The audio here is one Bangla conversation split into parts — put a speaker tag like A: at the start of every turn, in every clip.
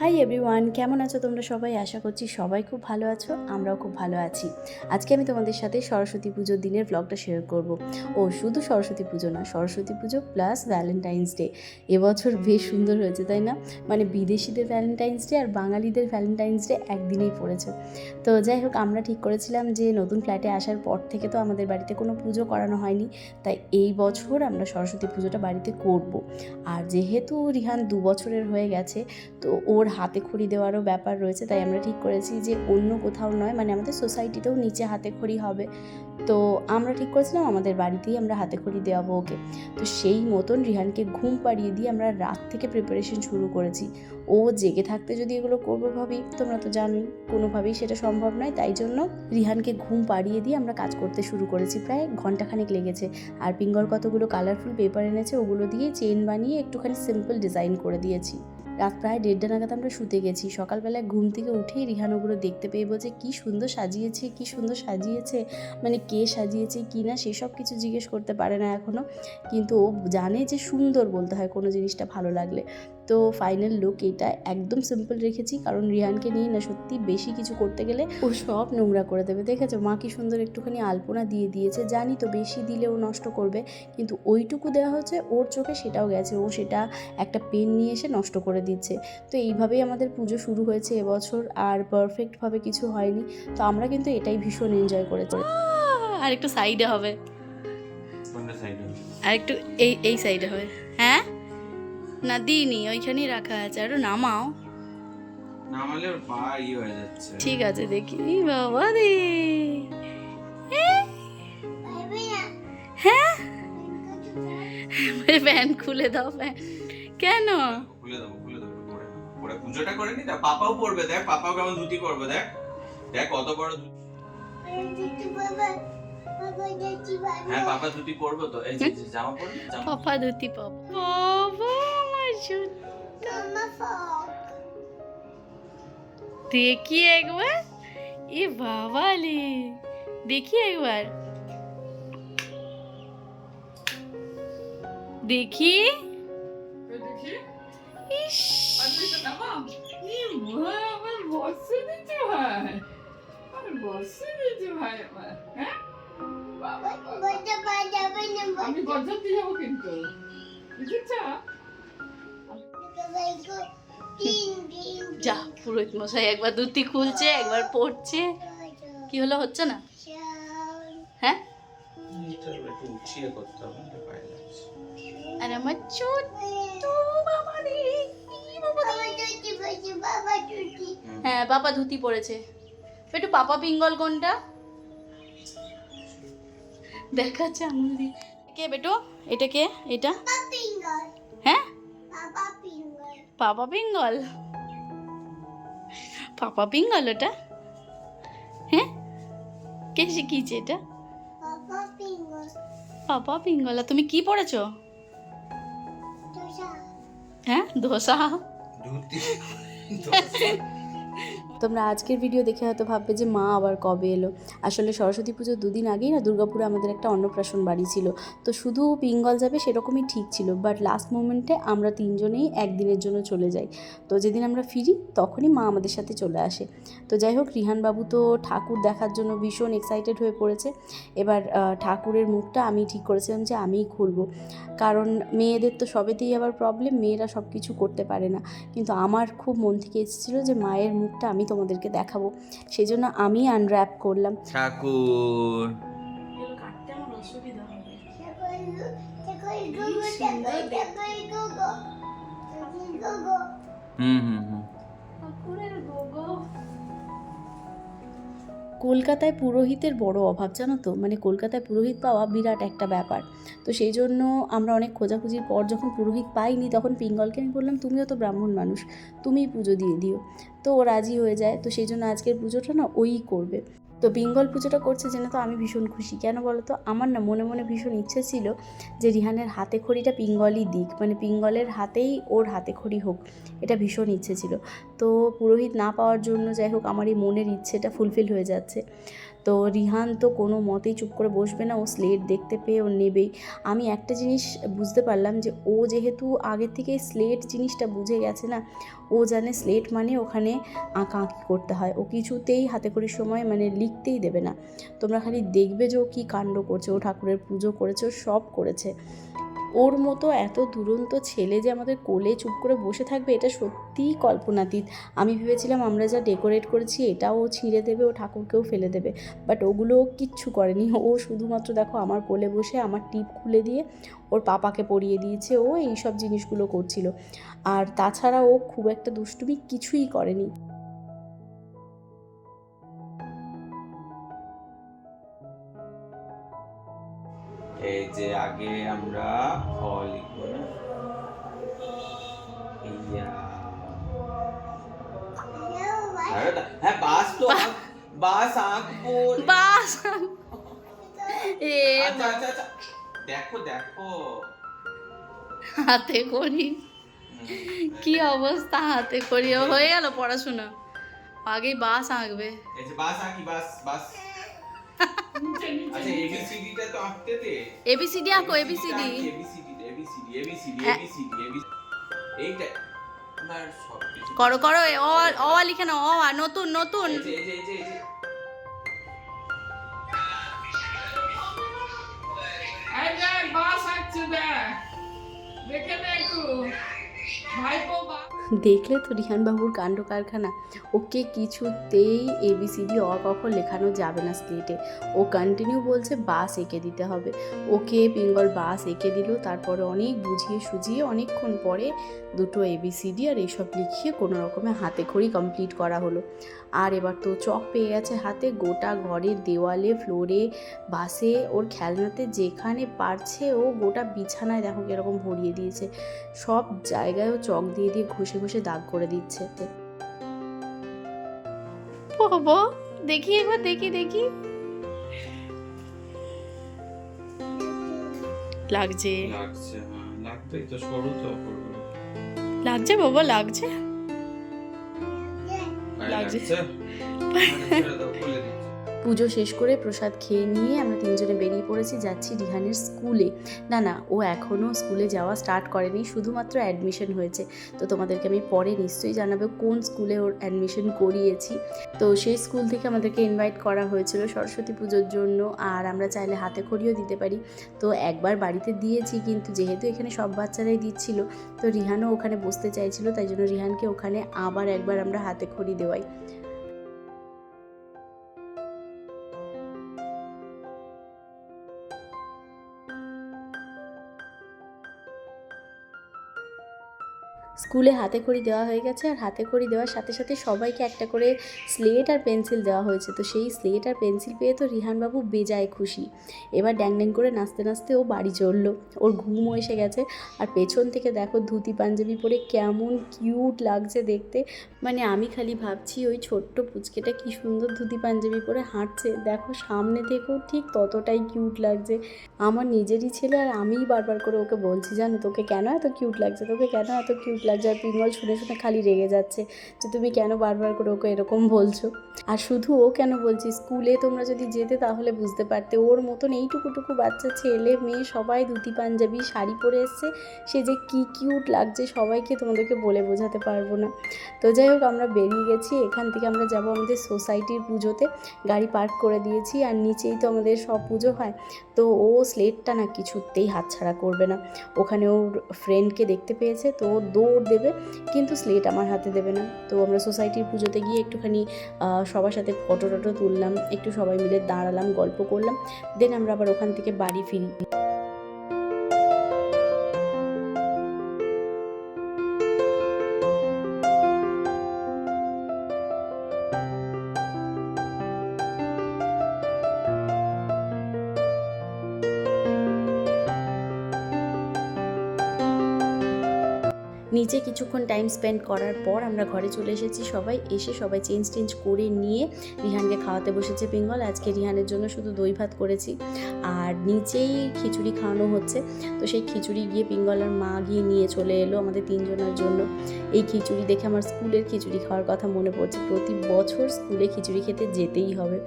A: হাই এভরিওয়ান কেমন আছো তোমরা সবাই? আশা করছি সবাই খুব ভালো আছো, আমরাও খুব ভালো আছি। আজকে আমি তোমাদের সাথে সরস্বতী পুজোর দিনের ব্লগটা শেয়ার করব। ও, শুধু সরস্বতী পুজো না, সরস্বতী পুজো প্লাস ভ্যালেন্টাইন্স ডে এবছর বেশ সুন্দর হয়েছে, তাই না? মানে বিদেশিদের ভ্যালেন্টাইন্স ডে আর বাঙালিদের ভ্যালেন্টাইন্স ডে একদিনেই পড়েছে। তো যাই হোক, আমরা ঠিক করেছিলাম যে নতুন ফ্ল্যাটে আসার পর থেকে তো আমাদের বাড়িতে কোনো পুজো করানো হয়নি। তাই এই বছর আমরা সরস্বতী পুজোটা বাড়িতে করব। আর যেহেতু রিহান দু বছরের হয়ে গেছে, তো ওর হাতে খড়ি দেওয়ারও ব্যাপার রয়েছে, তাই আমরা ঠিক করেছি যে অন্য কোথাও নয় মানে আমাদের সোসাইটিতেও নিচে হাতে খড়ি হবে। তো আমরা ঠিক করেছিলাম, আমাদের বাড়িতেই আমরা হাতে খড়ি দেওয়াবো ওকে। তো সেই মতন রিহানকে ঘুম পাড়িয়ে দিয়ে আমরা রাত থেকে প্রিপারেশন শুরু করেছি। ও জেগে থাকতে যদি এগুলো করব ভাবি, তোমরা তো জানোই, কোনোভাবেই সেটা সম্ভব নয়, তাই জন্য রিহানকে ঘুম পাড়িয়ে দিয়ে আমরা কাজ করতে শুরু করেছি, প্রায় ঘন্টাখানেক লেগেছে। আর পিঙ্গল কতগুলো কালারফুল পেপার এনেছে, ওগুলো দিয়ে চেন বানিয়ে একটুখানি সিম্পল ডিজাইন করে দিয়েছি। রাত প্রায় দেড়টা নাগাদ আমরা শুতে গেছি। সকালবেলায় ঘুম থেকে উঠেই রিহানোগুলো দেখতে পেয়ে বলছে, কী সুন্দর সাজিয়েছে, কী সুন্দর সাজিয়েছে। মানে কে সাজিয়েছে, কি না, সেসব কিছু জিজ্ঞেস করতে পারে না এখনও কিন্তু ও জানে যে সুন্দর বলতে হয় কোনো জিনিসটা ভালো লাগলে। তো ফাইনাল লুক এটা একদম সিম্পল রেখেছি কারণ রিহানকে নিয়ে না সত্যি বেশি কিছু করতে গেলে ও সব নোংরা করে দেবে। দেখেছ মা কি সুন্দর একটুখানি আলপনা দিয়ে দিয়েছে। জানি তো বেশি দিলে ও নষ্ট করবে কিন্তু ওইটুকু দেওয়া হচ্ছে ওর চোখে সেটাও গেছে। ও সেটা একটা পেন নিয়ে এসে নষ্ট করে দিচ্ছে। তো এইভাবেই আমাদের পুজো শুরু হয়েছে এবছর আর পারফেক্টভাবে কিছু হয়নি। তো আমরা কিন্তু এটাই ভীষণ এনজয় করেছি। আর একটু সাইডে হবে। আর একটু এই এই সাইডে হবে। হ্যাঁ? না দিইনি ওইখানেই রাখা আছে। আরও নামাও।
B: নামালে ওর পা ইয়ে হয়ে যাচ্ছে।
A: ঠিক আছে দেখি। বাবা রে। হ্যাঁ? প্যান খুলে দাও প্যান কেন?
B: খুলে দেবো খুলে দেবো পরে। পরে পুজোটা করে নি তা পাপাও দেখ পাপাও কেমন ধুতি পরবে দেখ। দেখ কত বড় হ্যাঁ পাপা ধুতি পরবো তো। এই যে যে জামা পরবে
A: পাপা ধুতি বাবা। আমার জুতো। দেখি একবার এ বাবা লে দেখি একবার দেখি ইস
C: আমি গজতে যাব কিন্তু বুঝেছ
A: যা, পুরোহিত মশাই একবার ধুতি খুলছে, একবার পড়ছে কি হলো, হচ্ছে না? হ্যাঁ? আর আমার বাবা বাবা হ্যাঁ পাপা ধুতি পরেছে। একটু পাপা পিঙ্গল কোনটা? দেখাচ্ছে আঙুল দিয়ে। কে বেটু? এটা কে? এটা? পাপা পিঙ্গল পাপা পিঙ্গল ওটা? হ্যাঁ? কে শিখিয়েছে এটা? পাপা পিঙ্গল তুমি কি পড়েছ? হ্যাঁ ধোসা তোমরা আজকের ভিডিও দেখে হয়তো ভাববে যে মা আবার কবে এলো। আসলে সরস্বতী পুজোর দুদিন আগেই না দুর্গাপুরে আমাদের একটা অন্নপ্রাশন বাড়ি ছিল। তো শুধু পিঙ্গল যাবে সেরকমই ঠিক ছিল। বাট লাস্ট মোমেন্টে আমরা তিনজনেই একদিনের জন্য চলে যাই। তো যেদিন আমরা ফিরি তখনই মা আমাদের সাথে চলে আসে। তো যাই হোক, রিহানবাবু তো ঠাকুর দেখার জন্য ভীষণ এক্সাইটেড হয়ে পড়েছে। এবার ঠাকুরের মুখটা আমি ঠিক করেছিলাম যে আমিই খুলবো। কারণ মেয়েদের তো সবেতেই আবার প্রবলেম মেয়েরা সব কিছু করতে পারে না। কিন্তু আমার খুব মন থেকে এসেছিল যে মায়ের মুখটা আমি তোমাদেরকে দেখাবো সেই জন্য আমি আনর্যাপ করলাম
B: ঠাকুর হুম হুম হুম
A: কলকাতায় পুরোহিতের বড় অভাব, জানো তো? মানে কলকাতায় পুরোহিত পাওয়া বিরাট একটা ব্যাপার। তো সেই জন্য আমরা অনেক খোঁজাখুঁজির পর যখন পুরোহিত পাইনি, তখন পিঙ্গলকে আমি বললাম, তুমিও তো ব্রাহ্মণ মানুষ, তুমিই পুজো দিয়ে দিও। তো ও রাজি হয়ে যায়। তো সেই জন্য আজকের পুজোটা না ওই করবে। তো বেঙ্গল পুজোটা করছে জেনে তো আমি ভীষণ খুশি। কেন বলো তো আমার না মনে মনে ভীষণ ইচ্ছে ছিল যে রিহানের হাতে খড়িটা পিঙ্গলই দিক। মানে পিঙ্গলের হাতেই ওর হাতে খড়ি হোক, এটা ভীষণ ইচ্ছে ছিল। তো পুরোহিত না পাওয়ার জন্য যাই হোক, আমার এই মনের ইচ্ছেটা ফুলফিল হয়ে যাচ্ছে। তো রিহান তো কোনো মতেই চুপ করে বসবে না, ও স্লেট দেখতে পেয়ে ও নেবেই। আমি একটা জিনিস বুঝতে পারলাম যে, ও যেহেতু আগে থেকে স্লেট জিনিসটা বুঝে গেছে না, ও জানে স্লেট মানে ওখানে আঁকা আঁকি করতে হয়। ও কিছুতেই হাতে করে সময় মানে লিখতেই দেবে না। তোমরা খালি দেখবে যে ও কী কাণ্ড করছে, ও ঠাকুরের পুজো করেছে, ও সব করেছে। ওর মতো এত দুরন্ত ছেলে যে আমাদের কোলে চুপ করে বসে থাকবে, এটা সত্যিই কল্পনাতীত। আমি ভেবেছিলাম আমরা যা ডেকোরেট করেছি, এটাও ও ছিঁড়ে দেবে, ও ঠাকুরকেও ফেলে দেবে। বাট ওগুলো ও কিচ্ছু করেনি। ও শুধুমাত্র দেখো আমার কোলে বসে আমার টিপ খুলে দিয়ে ওর পাপাকে পরিয়ে দিয়েছে, ও এই সব জিনিসগুলো করছিল। আর তাছাড়া ও খুব একটা দুষ্টুমি কিছুই করেনি।
B: এই যে আগে আমরা হ লিখব না? হ্যাঁ বাস তো বাস। আঁকবো।
A: বাস। এ
B: আচ্ছা আচ্ছা আচ্ছা। দেখো দেখো।
A: হাতে করি। কি অবস্থা? হাতে করি হয়ে গেল পড়াশোনা। আগেই বাস আঁকবে।
B: বাস আঁকি বাস বাস। আচ্ছা এবিসিডি টা তো আঁকতে দে।
A: এবিসিডি আঁকো ABCD
B: ABCD ABCD ABCD. ABCD ABCD এইটা আমার সব কিছু
A: করো করো অ অ লিখে নাও অ নতুন নতুন।
C: দেখ। দেখ ভাইপো বাস।
A: দেখলে তো রিহানবাবুর কাণ্ড কারখানা ওকে কিছুতেই এবিসিডি অ কখন লেখানো যাবে না স্লেটে ও কন্টিনিউ বলছে বাস এঁকে দিতে হবে। ওকে পিঙ্গল বাস এঁকে দিল, তারপরে অনেক বুঝিয়ে সুঝিয়ে অনেকক্ষণ পরে দুটো এবিসিডি আর এইসব লিখিয়ে কোনো রকমে হাতে খড়ি কমপ্লিট করা হলো। আর এবার তো চক পেয়ে গেছে হাতে গোটা ঘরের দেওয়ালে ফ্লোরে বাসে ওর খেলনাতে যেখানে পারছে ও গোটা বিছানায় দেখো কীরকম ভরিয়ে দিয়েছে। সব জায়গায় ও চক দিয়ে দিয়ে ঘষে ঘষে দাগ করে দিচ্ছে বাবা দেখি একবার দেখি দেখি। লাগছে।
B: লাগছে হ্যাঁ লাগবেই তো সরু তো
A: লাগছে বাবা লাগছে?
B: গায়ে
A: লাগছে। পুজো শেষ করে প্রসাদ খেয়ে নিয়ে আমরা তিনজনে বেরিয়ে পড়েছি, যাচ্ছি রিহানের স্কুলে। না না, ও এখনও স্কুলে যাওয়া স্টার্ট করেনি, শুধুমাত্র অ্যাডমিশন হয়েছে। তো তোমাদেরকে আমি পরে নিশ্চয়ই জানাব কোন স্কুলে ওর অ্যাডমিশন করিয়েছি। তো সেই স্কুল থেকে আমাদেরকে ইনভাইট করা হয়েছিল সরস্বতী পুজোর জন্য, আর আমরা চাইলে হাতে খড়িও দিতে পারি। তো একবার বাড়িতে দিয়েছি, কিন্তু যেহেতু এখানে সব বাচ্চারাই দিচ্ছিল, তো রিহানও ওখানে বসতে চাইছিল, তাই জন্য রিহানকে ওখানে আবার একবার আমরা হাতে খড়ি দেওয়াই। স্কুলে হাতে খড়ি দেওয়া হয়ে গেছে আর হাতে খড়ি দেওয়ার সাথে সাথে সবাইকে একটা করে স্লেট আর পেন্সিল দেওয়া হয়েছে। তো সেই স্লেট আর পেন্সিল পেয়ে তো রিহানবাবু বেজায় খুশি। এবার ড্যাং ড্যাং করে নাচতে নাচতে ও বাড়ি চলল। ওর ঘুমও এসে গেছে। আর পেছন থেকে দেখো ধুতি পাঞ্জাবি পরে কেমন কিউট লাগছে দেখতে। মানে আমি খালি ভাবছি ওই ছোট্ট পুচকেটা কি সুন্দর ধুতি পাঞ্জাবি পরে হাঁটছে। দেখো সামনে থেকেও ঠিক ততটাই কিউট লাগছে। আমার নিজেরই ছেলে আর আমিই বারবার করে ওকে বলছি, জানো তোকে কেন এত কিউট লাগছে? তোকে কেন এত কিউট লাগছে আর পিঙ্গল শুনে শুনে খালি রেগে যাচ্ছে যে তুমি কেন বারবার করে ওকে এরকম বলছো? আর শুধু ও কেন বলছি? স্কুলে তোমরা যদি যেতে তাহলে বুঝতে পারতে। ওর মতন এইটুকুটুকু বাচ্চা, ছেলে, মেয়ে সবাই ধুতি, পাঞ্জাবি, শাড়ি পরে এসছে। সে যে কী কিউট লাগছে সবাইকে তোমাদেরকে বলে বোঝাতে পারব না। তো যাই হোক, আমরা বেরিয়ে গেছি। এখান থেকে আমরা যাব আমাদের সোসাইটির পুজোতে। গাড়ি পার্ক করে দিয়েছি আর নিচেই তো আমাদের সব পুজো হয়। তো ও স্লেটটা না কিছুতেই হাতছাড়া করবে না। ওখানে ওর ফ্রেন্ডকে দেখতে পেয়েছে। তো ও দৌড় দেবে, কিন্তু স্লেট আমার হাতে দেবে না। তো আমরা সোসাইটির পুজোতে গিয়ে একটুখানি সবার সাথে ফটো টটো তুললাম, একটু সবাই মিলে দাঁড়ালাম, গল্প করলাম দেন আমরা আবার ওখান থেকে বাড়ি ফিরি। নিচে কিছুক্ষণ টাইম স্পেন্ড করার পর আমরা ঘরে চলে এসেছি সবাই। এসে সবাই চেঞ্জ টেঞ্জ করে নিয়ে রিহানকে খাওয়াতে বসেছে পিঙ্গল আজকে রিহানের জন্য শুধু দই ভাত করেছি। আর নিচেই খিচুড়ি খাওয়ানো হচ্ছে। তো সেই খিচুড়ি গিয়ে পিঙ্গলার মা গিয়ে নিয়ে চলে এলো আমাদের তিনজনের জন্য। এই খিচুড়ি দেখে আমার স্কুলের খিচুড়ি খাওয়ার কথা মনে পড়ছে। প্রতি বছর স্কুলে খিচুড়ি খেতে যেতেই হবে।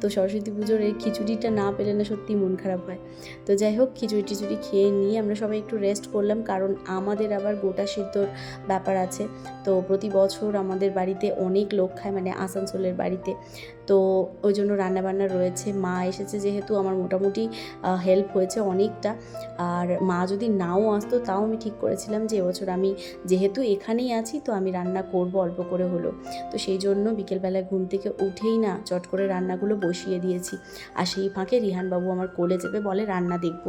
A: তো সরস্বতী পুজোর এই খিচুড়িটা না পেলে না সত্যি মন খারাপ হয়। তো যাই হোক, খিচুড়ি টিচুড়ি খেয়ে নিয়ে আমরা সবাই একটু রেস্ট করলাম। কারণ আমাদের আবার গোটা সিদ্ধর ব্যাপার আছে। তো প্রতি বছর আমাদের বাড়িতে অনেক লোক খায় মানে আসানসোলের বাড়িতে। তো ওই জন্য রান্নাবান্না রয়েছে। মা এসেছে যেহেতু আমার মোটামুটি হেল্প হয়েছে অনেকটা। আর মা যদি নাও আসতো তাও আমি ঠিক করেছিলাম যে এবছর আমি যেহেতু এখানেই আছি তো আমি রান্না করব অল্প করে হলো। তো সেই জন্য বিকেলবেলায় ঘুম থেকে উঠেই না চট করে রান্নাগুলো বসিয়ে দিয়েছি। আর সেই ফাঁকে রিহানবাবু আমার কোলে চেপে বলে, রান্না দেখব।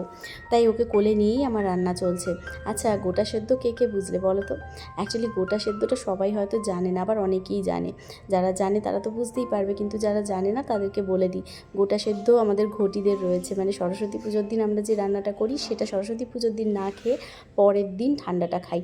A: তাই ওকে কোলে নিয়েই আমার রান্না চলছে। আচ্ছা গোটা সেদ্ধ কে কে বুঝলে বলো তো? অ্যাকচুয়ালি গোটা সেদ্ধটা সবাই হয়তো জানে না, আবার অনেকেই জানে। যারা জানে তারা তো বুঝতেই পারবে, কিন্তু যারা জানে না তাদেরকে বলে দিই। গোটা সেদ্ধ আমাদের ঘটিদের রয়েছে। মানে সরস্বতী পুজোর দিন আমরা যে রান্নাটা করি, সেটা সরস্বতী পুজোর দিন না খেয়ে পরের দিন ঠান্ডাটা খাই।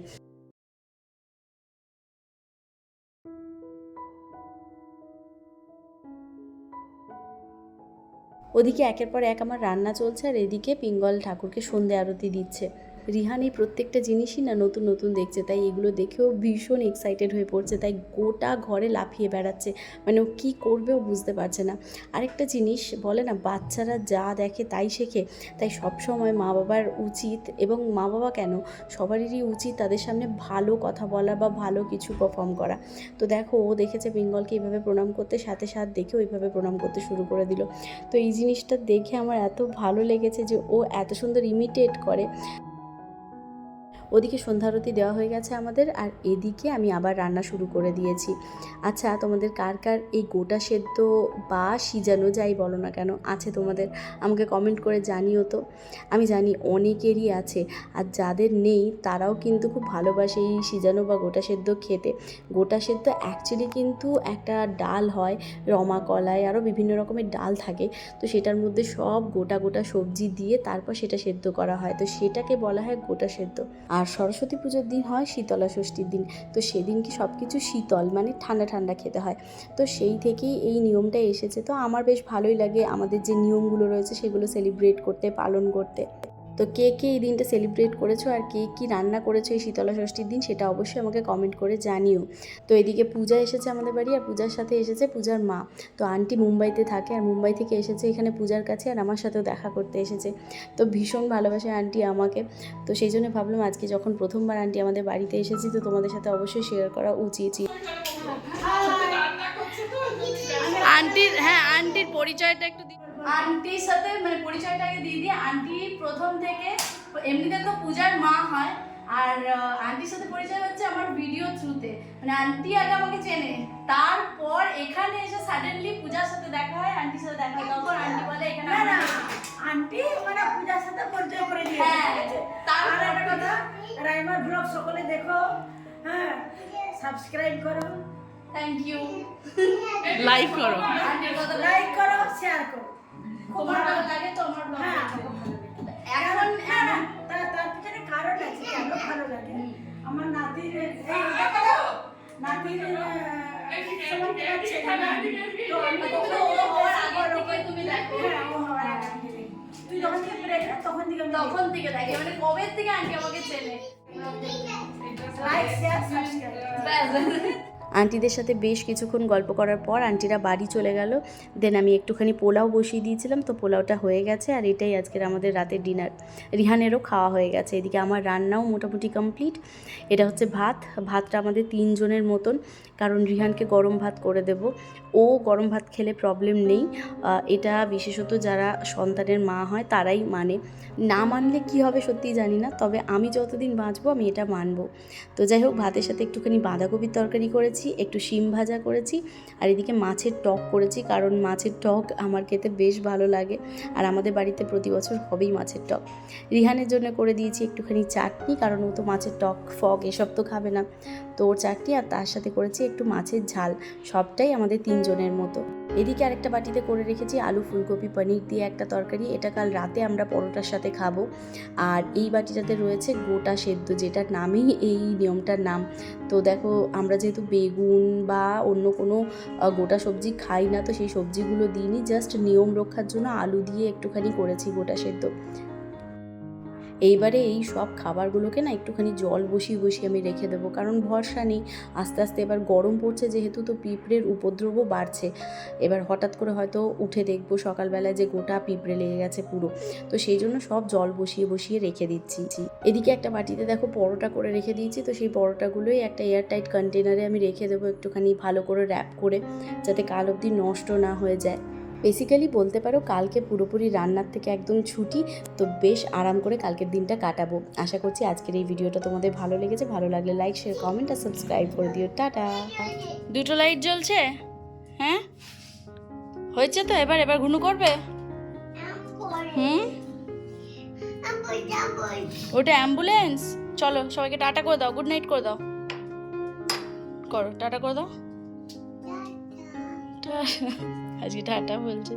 A: ওদিকে একের পর এক আমার রান্না চলছে আর এদিকে পিঙ্গল ঠাকুরকে সন্ধে আরতি দিচ্ছে। রিহান এই প্রত্যেকটা জিনিসই না নতুন নতুন দেখছে। তাই এগুলো দেখেও ভীষণ এক্সাইটেড হয়ে পড়ছে। তাই গোটা ঘরে লাফিয়ে বেড়াচ্ছে। মানে ও কী করবে ও বুঝতে পারছে না। আরেকটা জিনিস বলে না, বাচ্চারা যা দেখে তাই শেখে। তাই সব সময় মা বাবার উচিত এবং মা বাবা কেন? সবারই উচিত তাদের সামনে ভালো কথা বলা বা ভালো কিছু পারফর্ম করা। তো দেখো, ও দেখেছে বেঙ্গলকে এইভাবে প্রণাম করতে, সাথে সাথে দেখে ওইভাবে প্রণাম করতে শুরু করে দিল। তো এই জিনিসটা দেখে আমার এত ভালো লেগেছে যে ও এত সুন্দর ইমিটেট করে। ওদিকে সন্ধ্যারতি দেওয়া হয়ে গেছে আমাদের, আর এদিকে আমি আবার রান্না শুরু করে দিয়েছি। আচ্ছা তোমাদের কার কার এই গোটা সেদ্ধ বা সিজানো যাই বলো না কেন আছে তোমাদের? আমাকে কমেন্ট করে জানিও তো। আমি জানি অনেকেরই আছে, আর যাদের নেই তারাও কিন্তু খুব ভালোবাসে এই সিজানো বা গোটা সেদ্ধ খেতে। গোটা সেদ্ধ অ্যাকচুয়ালি কিন্তু একটা ডাল হয়, রমা কলাই, আরও বিভিন্ন রকমের ডাল থাকে। তো সেটার মধ্যে সব গোটা গোটা সবজি দিয়ে তারপর সেটা সেদ্ধ করা হয়। তো সেটাকে বলা হয় গোটা সেদ্ধ। আর সরস্বতী পুজোর দিন হয় শীতলা ষষ্ঠীর দিন। তো সেদিন কি সব কিছু শীতল? মানে ঠান্ডা ঠান্ডা খেতে হয়। তো সেই থেকেই এই নিয়মটা এসেছে। তো আমার বেশ ভালোই লাগে আমাদের যে নিয়মগুলো রয়েছে সেগুলো সেলিব্রেট করতে, পালন করতে। তো কে কে এই দিনটা সেলিব্রেট করেছ আর কে কী রান্না করেছ এই শীতলা ষষ্ঠীর দিন সেটা অবশ্যই আমাকে কমেন্ট করে জানিও। তো এদিকে পূজা এসেছে আমাদের বাড়ি আর পূজার সাথে এসেছে পূজার মা। তো আন্টি মুম্বাইতে থাকে আর মুম্বাই থেকে এসেছে এখানে পূজার কাছে আর আমার সাথেও দেখা করতে এসেছে। তো ভীষণ ভালোবাসে আন্টি আমাকে। তো সেই জন্য ভাবলাম আজকে যখন প্রথমবার আন্টি আমাদের বাড়িতে এসেছি তো তোমাদের সাথে অবশ্যই শেয়ার করা উচিত। আন্টির হ্যাঁ আন্টির পরিচয়টা একটু আন্টির সাথে মানে পরিচয়টাকে দিয়ে দিই আন্টি প্রথম থেকে এমনিতে তো পূজার মা হয় আর আন্টির সাথে পরিচয় হচ্ছে আমার ভিডিও থ্রুতে মানে আন্টি আগে আমাকে চেনে তারপর এখানে এসে সাডেনলি পূজার সাথে দেখা হয় আন্টির সাথে দেখা হয় তখন আন্টি বলে এখানে
D: না না আন্টি মানে পূজার সাথে পরিচয় করে দিয়ে
A: হ্যাঁ, তারপর
D: আর একটা কথা রাইমার ব্লগ সকলে দেখো হ্যাঁ সাবস্ক্রাইব করো।
A: থ্যাংক ইউ লাইক করো।
D: লাইক করো শেয়ার করো। খুব
A: তোমার
D: ভালো
A: ভালো লাগে তো আমার ভালো
D: হ্যাঁ খুব ভালো।
A: এখন
D: তার তার পিছনে কারণ আছে কেন লাগে। আমার নাতির নাতির। তুই যখন থেকে তখন থেকে
A: তখন থেকে দেখে মানে কবে থেকে আন্টি আমাকে চেনে?
D: লাইক শেয়ার সাবস্ক্রাইব
A: আন্টিদের সাথে বেশ কিছুক্ষণ গল্প করার পর আন্টিরা বাড়ি চলে গেল। দেন আমি একটুখানি পোলাও বসিয়ে দিয়েছিলাম, তো পোলাওটা হয়ে গেছে আর এটাই আজকের আমাদের রাতের ডিনার রিহানেরও খাওয়া হয়ে গেছে। এদিকে আমার রান্নাও মোটামুটি কমপ্লিট এটা হচ্ছে ভাত। ভাতটা আমাদের তিনজনের মতন, কারণ রিহানকে গরম ভাত করে দেব। ও গরম ভাত খেলে প্রবলেম নেই। এটা বিশেষত যারা সন্তানের মা হয়, তারাই মানে। না মানলে কি হবে সত্যিই জানি না, তবে আমি যতদিন বাঁচবো, আমি এটা মানবো। তো যাই হোক, ভাতের সাথে একটুখানি বাঁধাকপির তরকারি করেছি। করেছি, একটু শিম ভাজা করেছি আর এদিকে মাছের টক করেছি কারণ মাছের টক আমার খেতে বেশ ভালো লাগে আর আমাদের বাড়িতে প্রতি বছর হবেই মাছের টক। রিহানের জন্য করে দিয়েছি একটুখানি চাটনি কারণ ও তো মাছের টক ফক এসব তো খাবে না। তো ওর চাটনি আর তার সাথে করেছি একটু মাছের ঝাল, সবটাই আমাদের তিনজনের মতো। এদিকে আরেকটা বাটিতে করে রেখেছি আলু, ফুলকপি, পনির দিয়ে একটা তরকারি, এটা কাল রাতে আমরা পরোটার সাথে খাব। আর এই বাটিটাতে রয়েছে গোটা সেদ্ধ, যেটার নামেই এই নিয়মটার নাম। তো দেখো, আমরা যেহেতু বেগুন বা অন্য কোনো গোটা সবজি খাই না, তো সেই সবজিগুলো দিইনি, জাস্ট নিয়ম রক্ষার জন্য আলু দিয়ে একটুখানি করেছি গোটা সেদ্ধ। এইবারে এই সব খাবারগুলোকে না একটুখানি জল বসিয়ে বসিয়ে আমি রেখে দেবো। কারণ ভরসা নেই। আস্তে আস্তে এবার গরম পড়ছে, যেহেতু তো পিঁপড়ের উপদ্রবও বাড়ছে। এবার হঠাৎ করে হয়তো উঠে দেখব সকালবেলায় যে গোটা পিঁপড়ে লেগে গেছে পুরো। তো সেই জন্য সব জল বসিয়ে বসিয়ে রেখে দিচ্ছি। এদিকে একটা বাটিতে দেখো পরোটা করে রেখে দিয়েছি। তো সেই পরোটাগুলোই একটা এয়ারটাইট কন্টেনারে আমি রেখে দেবো একটুখানি ভালো করে র্যাপ করে, যাতে কাল অবধি নষ্ট না হয়ে যায়। বেসিক্যালি বলতে পারো কালকে পুরোপুরি রান্নার থেকে একদম ছুটি তো বেশ আরাম করে কালকের দিনটা কাটাবো। আশা করছি আজকের এই ভিডিওটা তোমাদের ভালো লেগেছে। ভালো লাগলে লাইক শেয়ার কমেন্ট আর সাবস্ক্রাইব করে দিও। টাটা! দুটো লাইট জ্বলছে? হ্যাঁ? হয়েছে তো? এবার এবার ঘুনু করবে? হুম? ওটা অ্যাম্বুলেন্স চলো সবাইকে টাটা করে দাও। গুড নাইট করে দাও। করো টাটা করে দাও। টা- আজকে টাটা বলছে।